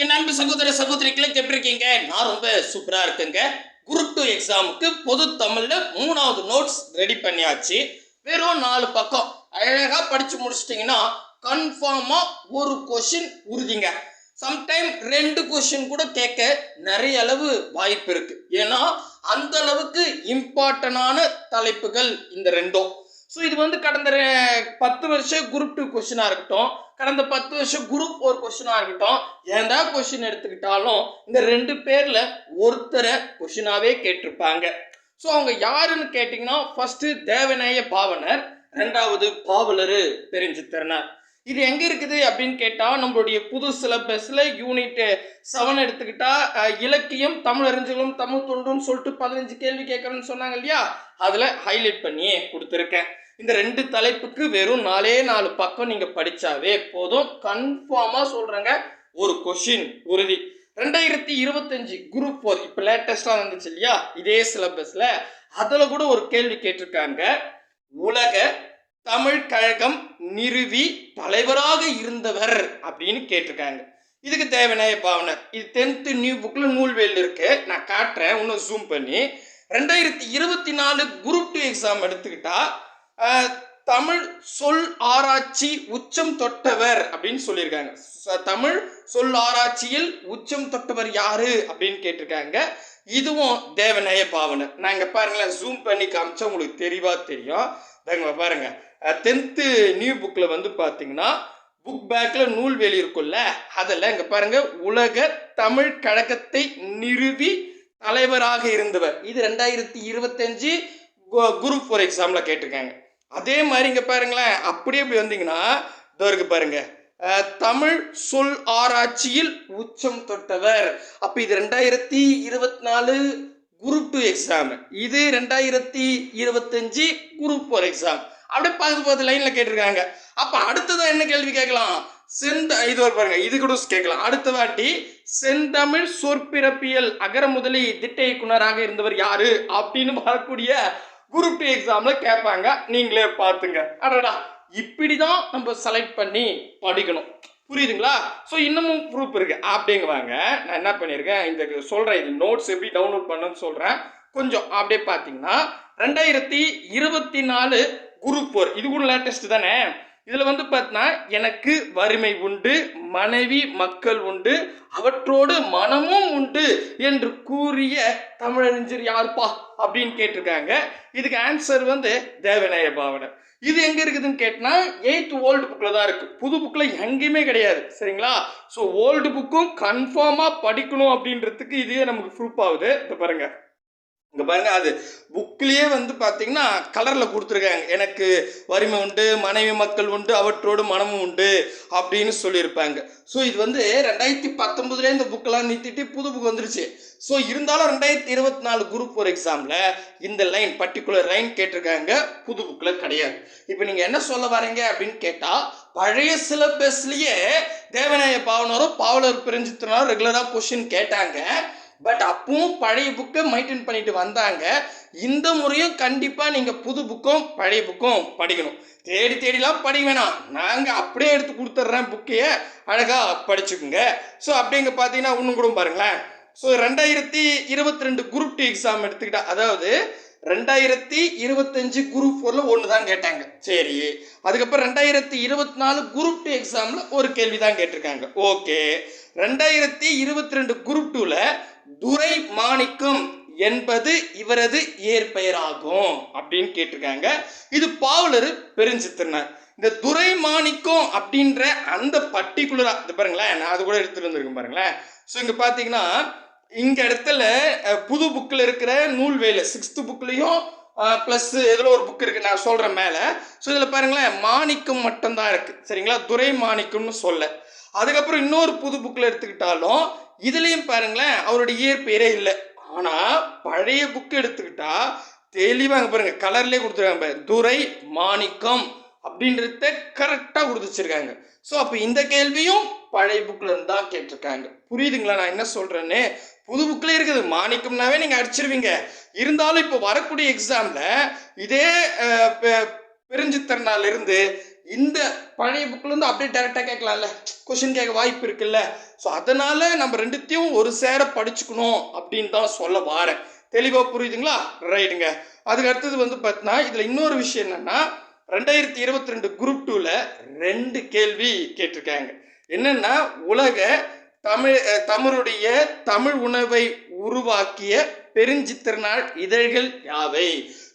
என் அன்பு சகோதர சகோதரிகளை எப்படி இருக்கீங்க? நான் ரொம்ப சூப்பரா இருக்குங்க. குரூப் டூ எக்ஸாமுக்கு பொது தமிழ்ல மூணாவது நோட்ஸ் ரெடி பண்ணியாச்சு. வெறும் நாலு பக்கம். அழகா படிச்சு முடிச்சிட்டிங்கன்னா கன்ஃபார்மா ஒரு கொஷின் உறுதிங்க. சம்டைம் ரெண்டு கொஷின் கூட கேட்க நிறைய அளவு வாய்ப்பு இருக்கு. ஏன்னா அந்த அளவுக்கு இம்பார்ட்டனான தலைப்புகள் இந்த ரெண்டும். ஸோ இது வந்து கடந்த பத்து வருஷம் குரூப் டூ கொஷினாக இருக்கட்டும். கடந்த பத்து வருஷம் குரூப் ஃபோர் கொஷினாக இருக்கட்டும். ஏதா கொஷின் எடுத்துக்கிட்டாலும் இந்த ரெண்டு பேரில் ஒருத்தரை கொஷினாகவே கேட்டிருப்பாங்க. ஸோ அவங்க யாருன்னு கேட்டிங்கன்னா ஃபஸ்ட்டு தேவநேய பாவனர் ரெண்டாவது பாவலரு பெருஞ்சித்திரனார். இது எங்கே இருக்குது அப்படின்னு கேட்டால் நம்மளுடைய புது சிலபஸில் யூனிட் செவன் எடுத்துக்கிட்டா இலக்கியம் தமிழ் அறிஞர்களும் தமிழ் தொண்டுன்னு சொல்லிட்டு பதினஞ்சு கேள்வி கேட்குறேன்னு சொன்னாங்க இல்லையா? அதில் ஹைலைட் பண்ணி கொடுத்துருக்கேன். இந்த ரெண்டு தலைப்புக்கு வெறும் நாலே நாலு பக்கம் நீங்க படிச்சாவே போதும். கன்ஃபார்மா சொல்றேங்க. ஒரு கொஷின் உறுதி. ரெண்டாயிரத்தி இருபத்தஞ்சு குரூப் ஃபோர் இப்போ லேட்டஸ்டாக வந்துச்சு இல்லையா? இதே சிலபஸ்ல அதுல கூட ஒரு கேள்வி கேட்டிருக்காங்க. உலக தமிழ் கழகம் நிறுவி தலைவராக இருந்தவர் அப்படின்னு கேட்டிருக்காங்க. இதுக்கு தேவநாய பாவனர் இது டென்த்து நியூ புக்கில் நூல்வேல் இருக்கு. நான் காட்டுறேன். இன்னும் ஜூம் பண்ணி. ரெண்டாயிரத்தி இருபத்தி நாலு குரூப் டூ எக்ஸாம் எடுத்துக்கிட்டா தமிழ் சொல் ஆராய்ச்சி உச்சம் தொட்டவர் அப்படின்னு சொல்லியிருக்காங்க. தமிழ் சொல் ஆராய்ச்சியில் உச்சம் தொட்டவர் யாரு அப்படின்னு கேட்டிருக்காங்க. இதுவும் தேவநேய பாவனை நான் பாருங்களேன் ஜூம் பண்ணி காமிச்சா உங்களுக்கு தெளிவா தெரியும். இதாங்க பாருங்க. டென்த்து நியூ புக்கில் வந்து பார்த்தீங்கன்னா புக் பேக்ல நூல்வேலி இருக்கும்ல அதில் இங்கே பாருங்க உலக தமிழ் கழகத்தை நிறுவி தலைவராக இருந்தவர். இது ரெண்டாயிரத்தி இருபத்தஞ்சு குரூப் ஃபோர் எக்ஸாமில் கேட்டிருக்காங்க. அதே மாதிரி இங்கே பாருங்களேன். அப்படியே இப்படி வந்தீங்கன்னா இதோ இருக்கு பாருங்க. தமிழ் சொல் ஆராய்ச்சியில் உச்சம் தொட்டவர். அப்போ இது ரெண்டாயிரத்தி இருபத்தி நாலு குரூப் டூ எக்ஸாம் இது ரெண்டாயிரத்தி இருபத்தஞ்சு குரூப் ஃபோர் எக்ஸாம் அப்படியே பார்த்து பார்த்து லைனில் கேட்டிருக்காங்க. அப்போ அடுத்ததான் என்ன கேள்வி கேட்கலாம்? செந்த இது ஒரு பாருங்க இது கூட கேட்கலாம். அடுத்த வாட்டி செந்தமிழ் சொற்பிறப்பியல் அகர முதலி திட்ட இயக்குனராக இருந்தவர் யாரு? அப்படின்னு வரக்கூடிய குரூப் டூ எக்ஸாமில் கேட்பாங்க. நீங்களே பார்த்துங்க. அடடா இப்படி தான் நம்ம செலக்ட் பண்ணி படிக்கணும். புரியுதுங்களா? ஸோ இன்னமும் ப்ரூஃப் இருக்குது அப்படிங்குவாங்க நான் என்ன பண்ணியிருக்கேன்? இந்த சொல்கிறேன் இது நோட்ஸ் எப்படி டவுன்லோட் பண்ணணும்னு சொல்கிறேன் கொஞ்சம் அப்படியே பார்த்தீங்கன்னா ரெண்டாயிரத்தி இருபத்தி நாலு குரூப் ஃபோர் இது கூட லேட்டஸ்ட் தானே? இதில் வந்து பார்த்தீங்கன்னா எனக்கு வறுமை உண்டு மனைவி மக்கள் உண்டு அவற்றோடு மனமும் உண்டு என்று கூறிய தமிழறிஞர் யாருப்பா அப்படின்னு கேட்டிருக்காங்க. இதுக்கு ஆன்சர் வந்து தேவநேய பாவனர். இது எங்கே இருக்குதுன்னு கேட்டால் எயித் ஓல்டு புக்கில் தான் இருக்குது புது புக்கில் எங்கேயுமே கிடையாது. சரிங்களா? ஸோ ஓல்டு புக்கும் கன்ஃபார்மாக படிக்கணும் அப்படின்றதுக்கு இதுவே நமக்கு ப்ரூஃப் ஆகுது. இப்போ பாருங்கள் இங்கே பாருங்கள் அது புக்கிலேயே வந்து பார்த்தீங்கன்னா கலரில் கொடுத்துருக்காங்க. எனக்கு வறுமை உண்டு மனைவி மக்கள் உண்டு அவற்றோடு மனமும் உண்டு அப்படின்னு சொல்லியிருப்பாங்க. ஸோ இது வந்து ரெண்டாயிரத்தி பத்தொம்பதுலேயே இந்த புக்கெல்லாம் நிறுத்திட்டு புது புக் வந்துருச்சு. ஸோ இருந்தாலும் ரெண்டாயிரத்தி இருபத்தி நாலு குரூப் ஃபோர் எக்ஸாமில் இந்த லைன் பர்டிகுலர் லைன் கேட்டிருக்காங்க. புது புக்கில் கிடையாது. இப்போ நீங்கள் என்ன சொல்ல வரீங்க அப்படின்னு கேட்டால் பழைய சிலபஸ்லேயே தேவநாய பாவனரும் பாவலர் பிரிஞ்சித்தனாரும் ரெகுலராக கொஷின் கேட்டாங்க. பட் அப்பவும் பழைய புக்கை மெயின்டைன் பண்ணிட்டு வந்தாங்க. இந்த முறையும் கண்டிப்பாக நீங்கள் புது புக்கும் பழைய புக்கும் படிக்கணும். தேடி தேடிலாம் படிக்க வேணாம். நாங்கள் அப்படியே எடுத்து கொடுத்துட்றேன் புக்கையை அழகாக படிச்சுக்குங்க. ஸோ அப்படிங்க பார்த்தீங்கன்னா இன்னும் கூட பாருங்களேன். ஸோ ரெண்டாயிரத்தி இருபத்தி ரெண்டு குரூப் டூ எக்ஸாம் எடுத்துக்கிட்டா அதாவது ரெண்டாயிரத்தி இருபத்தஞ்சு குரூப் ஃபோரில் ஒன்று தான் கேட்டாங்க. சரி. அதுக்கப்புறம் ரெண்டாயிரத்தி இருபத்தி நாலு குரூப் டூ எக்ஸாமில் ஒரு கேள்வி தான் கேட்டிருக்காங்க. ஓகே ரெண்டாயிரத்தி இருபத்தி ரெண்டு குரூப் டூவில் துரை மாணிக்கம் என்பது இவரது இயற்பெயராகும் அப்படின்னு கேட்டிருக்காங்க. இது பாவலர் பெருஞ்சித்திரனார். இந்த துரை மாணிக்கம் அப்படின்ற அந்த பர்டிகுலரா இது பாருங்களேன் நான் அது கூட எடுத்துட்டு வந்திருக்கேன் பாருங்களேன். ஸோ இங்க பாத்தீங்கன்னா இங்க இடத்துல புது புக்கில் இருக்கிற நூல்வேலு சிக்ஸ்த்து புக்லேயும் ப்ளஸ் இதில் ஒரு புக் இருக்கு நான் சொல்கிறேன் மேலே. ஸோ இதில் பாருங்களேன் மாணிக்கம் மட்டும்தான் இருக்குது சரிங்களா? துரை மாணிக்கம்னு சொல்ல. அதுக்கப்புறம் இன்னொரு புது புக்கில் எடுத்துக்கிட்டாலும் இதுலேயும் பாருங்களேன் அவருடைய இயற்பெயரே இல்லை. ஆனால் பழைய புக் எடுத்துக்கிட்டா தெளிவாங்க பாருங்க கலர்லேயே கொடுத்துருக்காங்க பாரு. துரை மாணிக்கம் அப்படின்றத கரெக்டாக கொடுத்துச்சிருக்காங்க. ஸோ அப்போ இந்த கேள்வியும் பழைய புக்கில் இருந்து தான் கேட்டிருக்காங்க. புரியுதுங்களா? நான் என்ன சொல்கிறேன்னு புது புக்கில் இருக்குது. மாணிக்கம்னாவே நீங்கள் அடிச்சிருவீங்க. இருந்தாலும் இப்போ வரக்கூடிய எக்ஸாமில் இதே பெ- பெருஞ்சித்திறனாலிருந்து இந்த பழைய புக்லேருந்து அப்படியே டேரெக்டாக கேட்கலாம்ல. கொஷின் கேட்க வாய்ப்பு இருக்குல்ல. ஸோ அதனால் நம்ம ரெண்டுத்தையும் ஒரு சேர படிச்சுக்கணும் அப்படின்னு தான் சொல்ல வாரேன் தெளிவாக புரியுதுங்களா? ரைட்டுங்க அதுக்கு அடுத்தது வந்து பார்த்தீங்கன்னா இதில் இன்னொரு விஷயம் என்னென்னா ரெண்டாயிரத்தி இருபத்தி ரெண்டு குரூப் டூவில் ரெண்டு கேள்வி கேட்டிருக்காங்க. என்னென்னா உலக தமிழ் தமிழுடைய தமிழ் உணவை உருவாக்கிய பெருஞ்சித்திரனார் இதழ்கள் யாவை?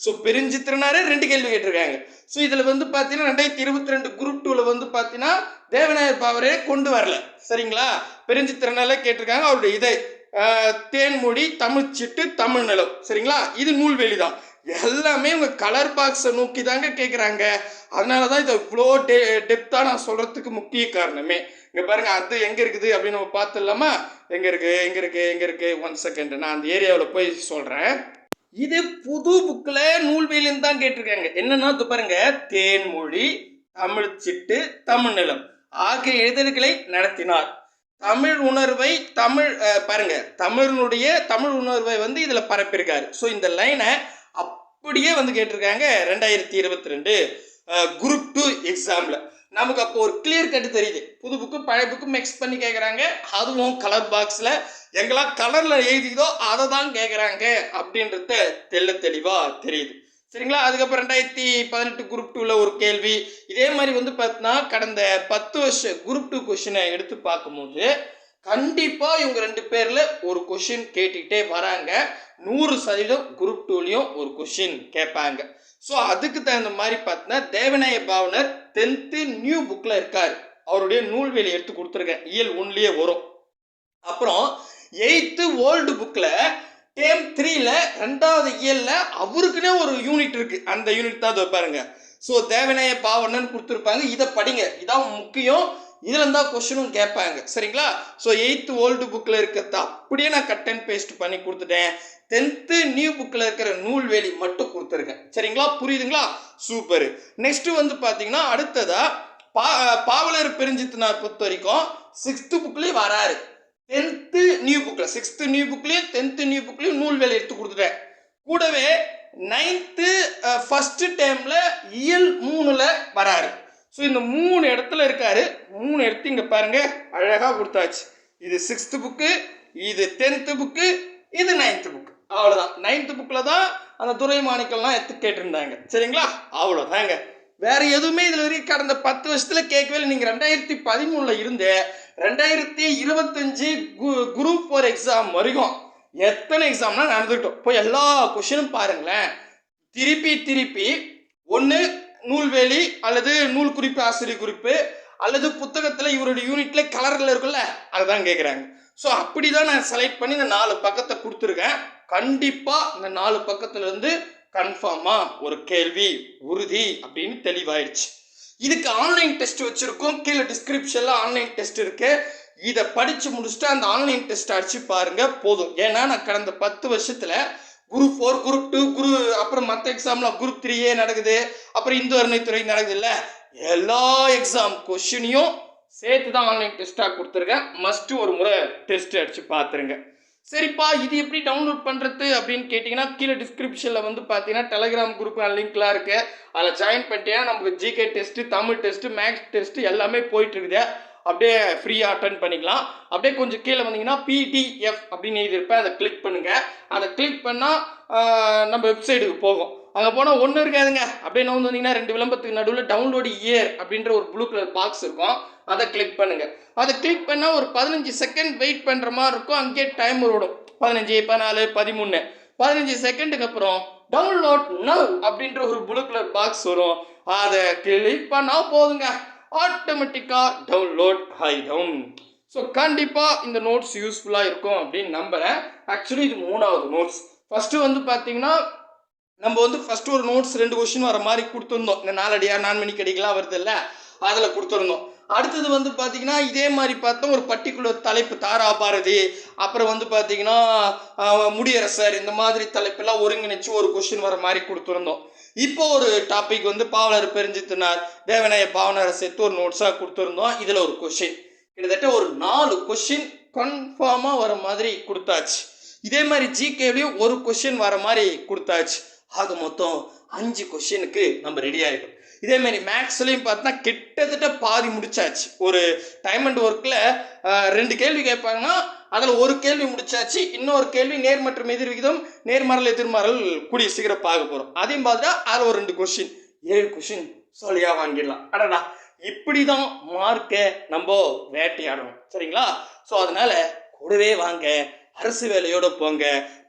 ஸோ பெருஞ்சித்திரனாரே ரெண்டு கேள்வி கேட்டிருக்காங்க. ஸோ இதில் வந்து பார்த்தீங்கன்னா ரெண்டாயிரத்தி இருபத்தி ரெண்டு குரூப் டூவில் வந்து பார்த்தீங்கன்னா தேவநாயர் பாவரே கொண்டு வரல. சரிங்களா? பெருஞ்சித்திரனால கேட்டிருக்காங்க. அவருடைய இதை தேன்மொழி தமிழ்ச்சிட்டு தமிழ் நிலம். சரிங்களா? இது நூல்வெளி தான். எல்லாமே உங்க கலர் பாக்ஸை நோக்கி தாங்க கேட்குறாங்க அதனால தான் இதை இவ்வளோ டெ டெப்த்தாக நான் சொல்கிறதுக்கு முக்கிய காரணமே. இங்கே பாருங்க அது எங்கே இருக்குது அப்படின்னு நம்ம பார்த்துடலாமா? எங்கே இருக்குது எங்கே இருக்குது எங்கே இருக்குது ஒன் செகண்ட் நான் அந்த ஏரியாவில் போய் சொல்கிறேன் இது புது புக்கில் நூல்வேலின்னு தான் கேட்டிருக்காங்க. என்னன்னா இது பாருங்க தேன்மொழி தமிழ் சிட்டு தமிழ் நிலம் ஆகிய எழுதல்களை நடத்தினார். தமிழ் உணர்வை தமிழ் பாருங்க தமிழனுடைய தமிழ் உணர்வை வந்து இதில் பரப்பியிருக்காரு. ஸோ இந்த லைனை அப்படியே வந்து கேட்டிருக்காங்க ரெண்டாயிரத்தி இருபத்தி ரெண்டு குரூப் டூ எக்ஸாமில் நமக்கு அப்போ ஒரு கிளியர் கட்டு தெரியுது. புது புக்கு பழைய புக்கு மிக்ஸ் பண்ணி கேட்குறாங்க அதுவும் கலர் பாக்ஸில் எங்கெல்லாம் கலரில் எழுதிதோ அதை தான் கேட்குறாங்க அப்படின்றத தெள்ள தெளிவாக தெரியுது. சரிங்களா? அதுக்கப்புறம் ரெண்டாயிரத்தி பதினெட்டு குரூப் டூவில் ஒரு கேள்வி. இதே மாதிரி வந்து பார்த்தீங்கன்னா கடந்த பத்து வருஷம் குரூப் டூ கொஷினை எடுத்து பார்க்கும்போது கண்டிப்பாக இவங்க ரெண்டு பேரில் ஒரு கொஷின் கேட்டுக்கிட்டே வராங்க. நூறு சதவீதம் குரூப் டூலையும் ஒரு கொஷின் கேட்பாங்க. ஸோ அதுக்கு தகுந்த மாதிரி பார்த்தீங்கன்னா தேவநாய பாவனர் டென்த்து நியூ புக்கில் இருக்கார். அவருடைய நூல்வேலி எடுத்து கொடுத்துருக்கேன். இயல் ஒன்லேயே வரும். அப்புறம் எயித்து ஓல்டு புக்கில் டேம் த்ரீல ரெண்டாவது இயலில் அவருக்குன்னே ஒரு யூனிட் இருக்கு. அந்த யூனிட் தான் அதை பாருங்க. ஸோ தேவநாய பாவனன்னு கொடுத்துருப்பாங்க. இதை படிங்க. இதான் முக்கியம். இதில் இருந்தால் கொஷினும் கேட்பாங்க. சரிங்களா? ஸோ எயித்து ஓல்டு புக்கில் இருக்கிறத அப்படியே நான் கட் அண்ட் பேஸ்ட் பண்ணி கொடுத்துட்டேன். டென்த்து நியூ புக்கில் இருக்கிற நூல்வேலி மட்டும் கொடுத்துருக்கேன். சரிங்களா? புரியுதுங்களா? சூப்பர் நெக்ஸ்ட் வந்து பார்த்தீங்கன்னா அடுத்ததாக பா பாவலர் பெருஞ்சித்தினார் பொறுத்த வரைக்கும் சிக்ஸ்த்து புக்லேயும் வராரு டென்த்து நியூ புக்கில் சிக்ஸ்த்து நியூ புக்லேயும் டென்த்து நியூ புக்லேயும் நூல்வேலி எடுத்து கொடுத்துட்டேன். கூடவே நைன்த்து ஃபஸ்ட்டு டைமில் இயல் மூணில் வராரு. ஸோ இந்த மூணு இடத்துல இருக்காரு. மூணு இடத்தையும் இங்கே பாருங்க அழகாக கொடுத்தாச்சு. இது சிக்ஸ்த்து புக்கு இது டென்த்து புக்கு இது நைன்த்து புக்கு அவ்வளோதான் நைன்த்து புக்கில் தான் அந்த துறை மாணிக்கம்லாம் எடுத்து கேட்டிருந்தாங்க. சரிங்களா? அவ்வளோதாங்க வேற எதுவுமே இதில் வரைக்கும் கடந்த பத்து வருஷத்தில் கேட்கவே இல்லை. நீங்கள் ரெண்டாயிரத்தி பதிமூணில் இருந்து ரெண்டாயிரத்தி இருபத்தஞ்சி கு குரூப் ஃபோர் எக்ஸாம் வரைக்கும் எத்தனை எக்ஸாம்லாம் நடந்துக்கிட்டோம். போய் எல்லா கொஷினும் பாருங்களேன். திருப்பி திருப்பி ஒன்று நூல்வேலி அல்லது நூல் குறிப்பு ஆசிரியர் குறிப்பு அல்லது புத்தகத்தில் இவருடைய யூனிட்ல கலரில் இருக்குல்ல அதை தான் கேட்குறாங்க ஸோ அப்படி தான் நான் செலக்ட் பண்ணி இந்த நாலு பக்கத்தை கொடுத்துருக்கேன். கண்டிப்பாக இந்த நாலு பக்கத்துலேருந்து கன்ஃபார்மாக ஒரு கேள்வி உறுதி அப்படின்னு தெளிவாயிடுச்சு இதுக்கு ஆன்லைன் டெஸ்ட் வச்சுருக்கோம். கீழே டிஸ்கிரிப்ஷனில் ஆன்லைன் டெஸ்ட் இருக்குது இதை படித்து முடிச்சுட்டு அந்த ஆன்லைன் டெஸ்ட் அடிச்சு பாருங்கள் போதும். ஏன்னா நான் கடந்த பத்து வருஷத்தில் குரூப் ஃபோர் குரூப் டூ குரு அப்புறம் மற்ற எக்ஸாம்லாம் குரூப் த்ரீயே நடக்குது. அப்புறம் இந்து அறநிலைத்துறை நடக்குது இல்லை எல்லா எக்ஸாம் கொஷினையும் சேர்த்து தான் ஆன்லைன் டெஸ்ட்டாக கொடுத்துருக்கேன். மஸ்ட்டு ஒரு முறை டெஸ்ட் அடித்து பார்த்துருங்க சரிப்பா இது எப்படி டவுன்லோட் பண்ணுறது அப்படின்னு கேட்டிங்கன்னா கீழே டிஸ்கிரிப்ஷனில் வந்து பார்த்தீங்கன்னா டெலகிராம் குரூப் லிங்க்லாம் இருக்குது அதில் ஜாயின் பண்ணிட்டீங்கன்னா நமக்கு GK test Tamil test maths test எல்லாமே போயிட்டுருக்குது அப்படியே ஃப்ரீயாக அட்டன் பண்ணிக்கலாம். அப்படியே கொஞ்சம் கீழே வந்தீங்கன்னா பிடிஎஃப் அப்படின்னு எழுதியிருப்பேன். அதை கிளிக் பண்ணுங்கள் அதை கிளிக் பண்ணால் நம்ம வெப்சைட்டுக்கு போகும். அங்கே போனால் ஒன்றும் இருக்காதுங்க. அப்படியே வந்து வந்தீங்கன்னா ரெண்டு விளம்பரத்துக்கு நடுவில் டவுன்லோடு இயர் அப்படின்ற ஒரு ப்ளூ கலர் பாக்ஸ் இருக்கும். அதை கிளிக் பண்ணுங்கள் அதை கிளிக் பண்ணால் ஒரு பதினஞ்சு செகண்ட் வெயிட் பண்ணுற மாதிரி இருக்கும். அங்கேயே டைம் ஓடும். பதினஞ்சு பதினாலு பதிமூணு. பதினஞ்சு செகண்டுக்கு அப்புறம் டவுன்லோட் நவ் அப்படின்ற ஒரு ப்ளூ கலர் பாக்ஸ் வரும். அதை கிளிக் பண்ணால் போதுங்க. ஆட்டோமேட்டிக்காக டவுன்லோட் ஆகிடும் ஸோ கண்டிப்பாக இந்த நோட்ஸ் யூஸ்ஃபுல்லாக இருக்கும் அப்படின்னு நம்புகிறேன் ஆக்சுவலி இது மூணாவது நோட்ஸ் ஃபஸ்ட்டு வந்து பார்த்தீங்கன்னா நம்ம வந்து ஃபஸ்ட்டு ஒரு நோட்ஸ் ரெண்டு கொஷின் வர மாதிரி கொடுத்துருந்தோம். இந்த நாலடியார் நான் மணிக்கு அடிக்கலாம் வருது இல்லை அதில் கொடுத்துருந்தோம். அடுத்தது வந்து பார்த்தீங்கன்னா இதே மாதிரி பார்த்தோம் ஒரு பர்டிகுலர் தலைப்பு தாரா பாரதி அப்புறம் வந்து பார்த்தீங்கன்னா முடியரசர் இந்த மாதிரி தலைப்பெல்லாம் ஒருங்கிணைச்சு ஒரு கொஷின் வர மாதிரி கொடுத்துருந்தோம். இப்போ ஒரு டாபிக் வந்து பாவலர் பெருஞ்சித்தினார். தேவனைய பாவனரை சேர்த்து ஒரு நோட்ஸாக கொடுத்துருந்தோம். இதில் ஒரு கொஷின் கிட்டத்தட்ட ஒரு நாலு கொஷின் கன்ஃபார்மாக வர மாதிரி கொடுத்தாச்சு. இதே மாதிரி ஜிகேலையும் ஒரு கொஷின் வர மாதிரி கொடுத்தாச்சு. ஆக மொத்தம் அஞ்சு கொஷினுக்கு நம்ம ரெடி ஆகிடும் இதே மாதிரி மேக்ஸ்லையும் பார்த்தா கிட்டத்தட்ட பாதி முடிச்சாச்சு. ஒரு டைம் அண்ட் ஒர்க்கில் ரெண்டு கேள்வி கேட்பாங்கன்னா அதில் ஒரு கேள்வி முடிச்சாச்சு இன்னொரு கேள்வி நேர் மற்றும் எதிர் விகிதம் நேர்மறல் எதிர்மறல் கூடிய சீக்கிரம் பார்க்க போகிறோம் அதையும் பார்த்தா அதில் ஒரு ரெண்டு கொஷின் ஏழு கொஷின் சொல்லியா வாங்கிடலாம். அடடா இப்படி தான் மார்க்கை நம்ம வேட்டையாடணும். சரிங்களா? ஸோ அதனால கூடவே வாங்க அரசு வேலையோட போங்க.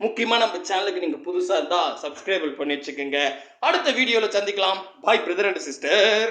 முக்கியமாக நம்ம சேனலுக்கு நீங்கள் புதுசாக இருந்தால் சப்ஸ்கிரைபிள் பண்ணி வச்சுக்கோங்க. அடுத்த வீடியோவில் சந்திக்கலாம். பாய் பிரதர் அண்ட் சிஸ்டர்